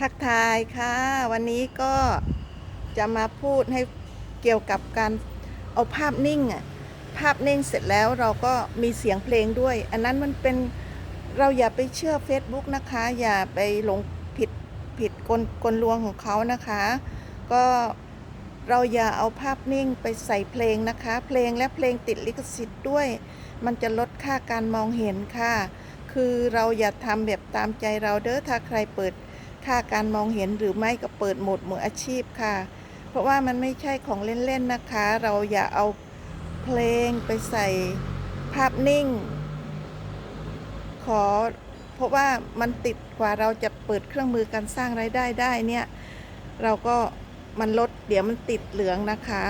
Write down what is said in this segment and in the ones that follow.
ทักทายค่ะ วันนี้ก็จะมาพูดให้เกี่ยวกับการเอาภาพนิ่งอะภาพนิ่งเสร็จแล้วเราก็มีเสียงเพลงด้วย อันนั้นมันเป็นเราอย่าไปเชื่อ Facebook นะคะ อย่าไปหลงผิดผิดกลกลลวงของเขานะคะ ก็เราอย่าเอาภาพนิ่งไปใส่เพลงนะคะ เพลงและเพลงติดลิขสิทธิ์ด้วย มันจะลดค่าการมองเห็นค่ะ คือเราอย่าทำแบบตามใจเราเด้อถ้าใครเปิด ค่าการมองเห็นหรือไม่ก็เปิดโหมดมืออาชีพค่ะ เพราะว่ามันไม่ใช่ของเล่นๆนะคะ เราอย่าเอาเพลงไปใส่ภาพนิ่ง ขอเพราะว่ามันติดกว่าเราจะเปิดเครื่องมือการสร้างรายได้ได้เนี่ย เราก็มันลดเดี๋ยวมันติดเหลืองนะคะ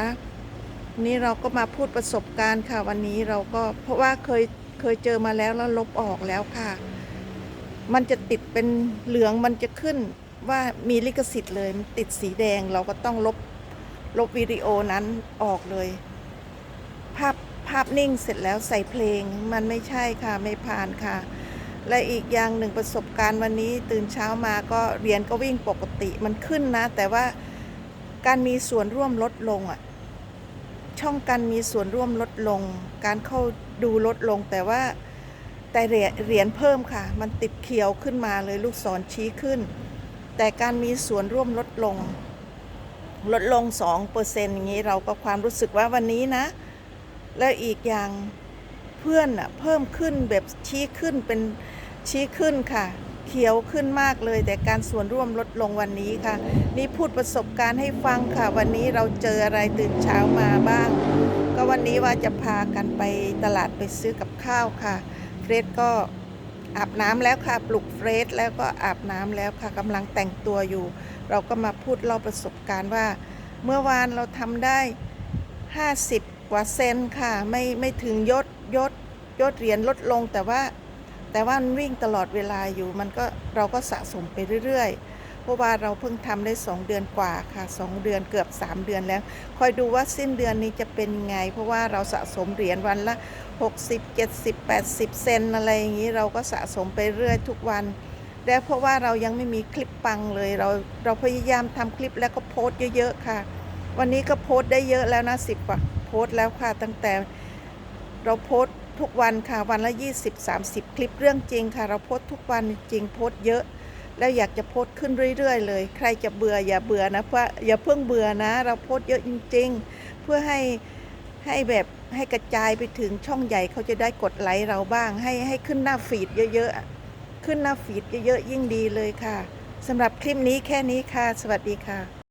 นี่เราก็มาพูดประสบการณ์ค่ะวันนี้เราก็เพราะว่าเคยเคยเจอมาแล้วแล้วลบออกแล้วค่ะ มันจะติดเป็นเหลืองมันจะขึ้นว่ามีลิขสิทธิ์เลยมันติดสีแดงเราก็ต้องลบลบวิดีโอนั้นออกเลย ภาพภาพนิ่งเสร็จแล้วใส่เพลงมันไม่ใช่ค่ะไม่ผ่านค่ะ และอีกอย่างหนึ่งประสบการณ์วันนี้ตื่นเช้ามาก็เรียนก็วิ่งปกติมันขึ้นนะ แต่ว่าการมีส่วนร่วมลดลงอะช่องการมีส่วนร่วมลดลง การเข้าดูลดลงแต่ว่า แต่เหรียญเหรียญเพิ่มค่ะ มันติดเขียวขึ้นมาเลยลูกศรชี้ขึ้น แต่การมีส่วนร่วมลดลง ลดลง2เปอร์เซนต์อย่างนี้เราก็ความรู้สึกว่าวันนี้นะ แล้วอีกอย่างเพื่อนอะเพิ่มขึ้นแบบชี้ขึ้นเป็นชี้ขึ้นค่ะ เขียวขึ้นมากเลย แต่การส่วนร่วมลดลงวันนี้ค่ะ นี่พูดประสบการณ์ให้ฟังค่ะ วันนี้เราเจออะไรตื่นเช้ามาบ้าง ก็วันนี้ว่าจะพากันไปตลาดไปซื้อกับข้าวค่ะ เฟรดก็อาบน้ำแล้วค่ะ ปลุกเฟรดแล้วก็อาบน้ำแล้วค่ะกำลังแต่งตัวอยู่ เราก็มาพูดเล่าประสบการณ์ว่า เมื่อวานเราทำได้ 50 กว่าเซนค่ะ ไม่ไม่ถึงยศยศยศเหรียญลดลงแต่ว่าแต่ว่ามันวิ่งตลอดเวลาอยู่ มันก็เราก็สะสมไปเรื่อยๆ เพราะว่าเราเพิ่งทำได้ 2 เดือนกว่าค่ะ 2 เดือนเกือบ 3 เดือนแล้ว คอยดูว่าสิ้นเดือนนี้จะเป็นยังไง เพราะว่าเราสะสมเหรียญวันละ 60 70 80 เซนอะไรอย่างนี้เราก็สะสมไปเรื่อยทุกวันแล้เพราะว่าเรายังไม่มีคลิปปังเลย เราเราพยายามทำคลิปแล้วก็โพสต์เยอะๆค่ะ วันนี้ก็โพสต์ได้เยอะแล้วนะสิบกว่าโพสต์แล้วค่ะ ตั้งแต่เราโพสต์ทุกวันค่ะวันละ 20 30 คลิปเรื่องจริงค่ะ เราโพสต์ทุกวันจริงโพสต์เยอะ แล้วอยากจะโพสต์ขึ้นเรื่อยๆเลย ใครจะเบื่ออย่าเบื่อนะเพราะอย่าเพิ่งเบื่อนะ เราโพสต์เยอะจริง ๆ เพื่อให้ให้แบบให้กระจายไปถึงช่องใหญ่เขาจะได้กดไลค์เราบ้าง ให้ให้ขึ้นหน้าฟีดเยอะๆขึ้นหน้าฟีดเยอะๆยิ่งดีเลยค่ะสำหรับคลิปนี้แค่นี้ค่ะ สวัสดีค่ะ